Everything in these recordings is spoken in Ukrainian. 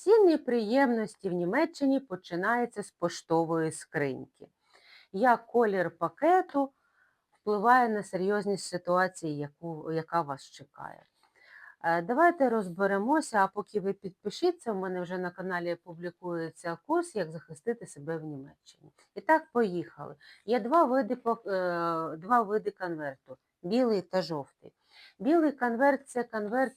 Всі неприємності в Німеччині починаються з поштової скриньки. Як колір пакету впливає на серйозність ситуації, яку, яка вас чекає. Е, Давайте розберемося, а поки ви підпишіться, у мене вже на каналі публікується курс, як захистити себе в Німеччині. І так, поїхали. Є два види, е, два види конверту білий та жовтий. Білий конверт це конверт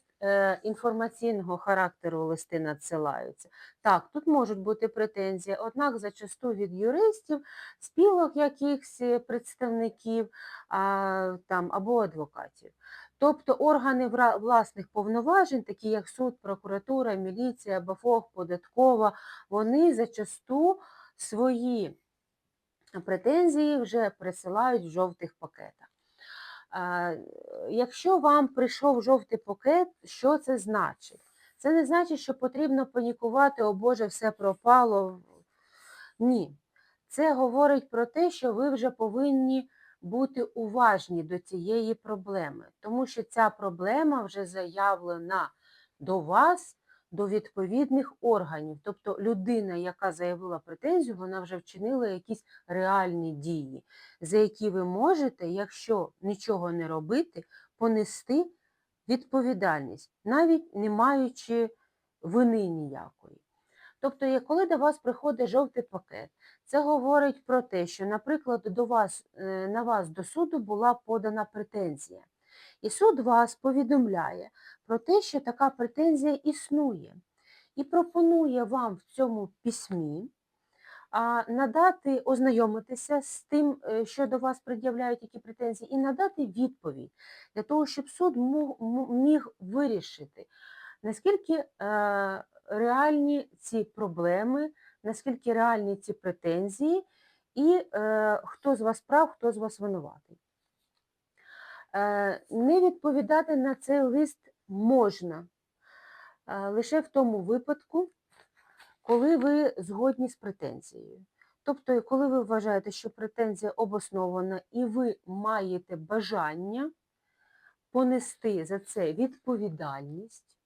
інформаційного характеру листи надсилаються. Так, тут можуть бути претензії, однак зачасту від юристів, спілок якихось е, представників а, там, або адвокатів. Тобто органи власних повноважень, такі як суд, прокуратура, міліція, БАФОГ, податкова, вони зачасту свої претензії вже присилають в жовтих пакетах. Якщо вам прийшов жовтий пакет, що це значить? Це не значить, що потрібно панікувати, о Боже, все пропало. Ні. Це говорить про те, що ви вже повинні бути уважні до цієї проблеми, тому що ця проблема вже заявлена до вас, до відповідних органів. Тобто людина, яка заявила претензію, вона вже вчинила якісь реальні дії, за які ви можете, якщо нічого не робити, понести відповідальність, навіть не маючи вини ніякої. Тобто, коли до вас приходить жовтий пакет, це говорить про те, що, наприклад, до вас, е, на вас до суду була подана претензія. І суд вас повідомляє про те, що така претензія існує, і пропонує вам в цьому письмі надати, ознайомитися з тим, е, що до вас пред'являють які претензії, і надати відповідь для того, щоб суд міг вирішити, наскільки е, реальні ці проблеми, наскільки реальні ці претензії, і е, хто з вас прав, хто з вас винуватий. Е, не відповідати на цей лист можна е, лише в тому випадку, коли ви згодні з претензією. Тобто, коли ви вважаєте, що претензія обоснована і ви маєте бажання понести за це відповідальність,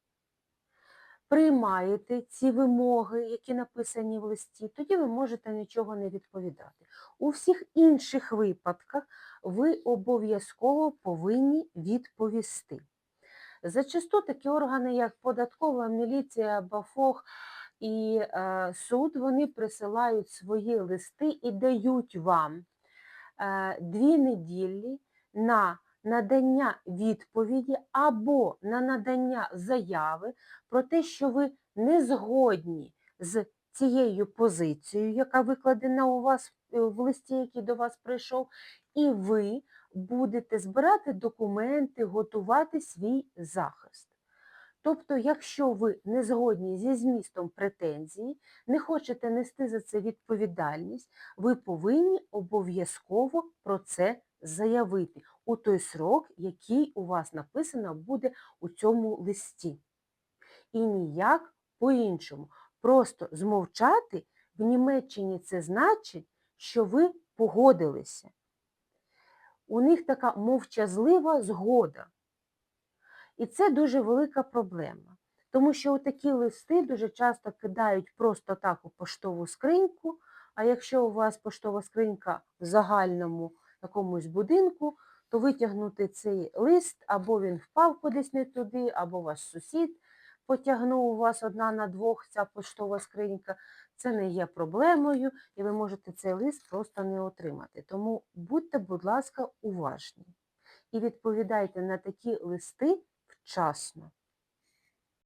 приймаєте ці вимоги, які написані в листі, тоді ви можете нічого не відповідати. У всіх інших випадках ви обов'язково повинні відповісти. Зачасту такі органи, як податкова міліція, БАФОГ і е, суд, вони присилають свої листи і дають вам е, дві неділі на надання відповіді або на надання заяви про те, що ви не згодні з цією позицією, яка викладена у вас е, в листі, який до вас прийшов, і ви будете збирати документи, готувати свій захист. Тобто, якщо ви не згодні зі змістом претензії, не хочете нести за це відповідальність, ви повинні обов'язково про це заявити у той срок, який у вас написано буде у цьому листі. І ніяк по-іншому. Просто змовчати в Німеччині це значить, що ви погодилися. У них така мовчазлива згода. І це дуже велика проблема. Тому що такі листи дуже часто кидають просто так у поштову скриньку, а якщо у вас поштова скринька в загальному якомусь будинку, то витягнути цей лист, або він впав кудись не туди, або ваш сусід потягнув у вас одна на двох ця поштова скринька, це не є проблемою, і ви можете цей лист просто не отримати. Тому будьте, будь ласка, уважні і відповідайте на такі листи вчасно.